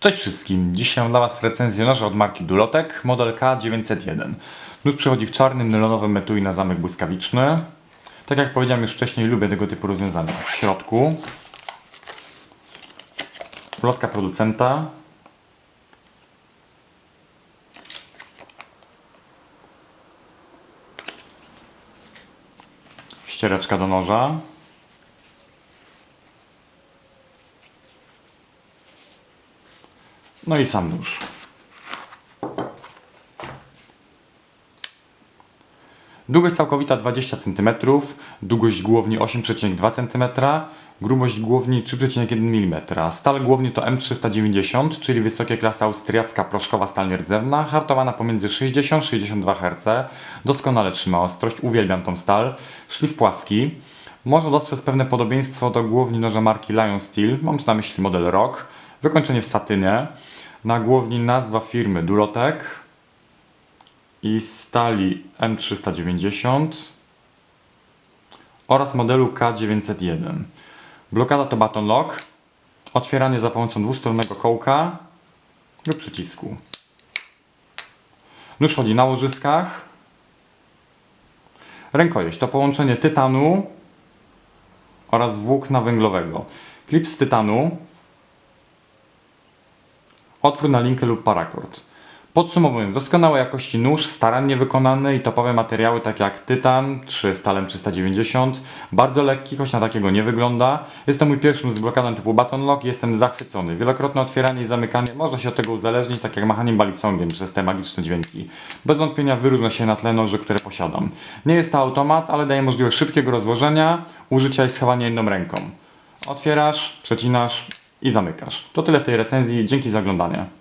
Cześć wszystkim, dzisiaj mam dla Was noża od marki Dulotek, model K901. Nóż przychodzi w czarnym nylonowym etui na zamek błyskawiczny. Tak jak powiedziałem już wcześniej, lubię tego typu rozwiązania. W środku plotka producenta. Ściereczka do noża. No i sam nóż. Długość całkowita 20 cm, długość głowni 8,2 cm, grubość głowni 3,1 mm. Stal głowni to M390, czyli wysokiej klasy austriacka proszkowa stal nierdzewna, hartowana pomiędzy 60-62 Hz. Doskonale trzyma ostrość, uwielbiam tą stal. Szlif płaski. Można dostrzec pewne podobieństwo do głowni noża marki Lion Steel, mam tu na myśli model Rock. Wykończenie w satynie. Na głowni nazwa firmy Dulotek i stali M390 oraz modelu K901. Blokada to button lock, otwieranie za pomocą dwustronnego kołka lub przycisku. Nóż chodzi na łożyskach. Rękojeść to połączenie tytanu oraz włókna węglowego. Klip z tytanu Otwór na linkę lub parakord. Podsumowując, doskonałej jakości nóż, starannie wykonany i topowe materiały takie jak tytan czy stalem 390. Bardzo lekki, choć na takiego nie wygląda. Jest to mój pierwszy z blokadą typu button lock jestem zachwycony. Wielokrotne otwieranie i zamykanie można się od tego uzależnić, tak jak machaniem balisongiem przez te magiczne dźwięki. Bez wątpienia wyróżnia się na tle noży, które posiadam. Nie jest to automat, ale daje możliwość szybkiego rozłożenia, użycia i schowania jedną ręką. Otwierasz, przecinasz i zamykasz. To tyle w tej recenzji. Dzięki za oglądanie.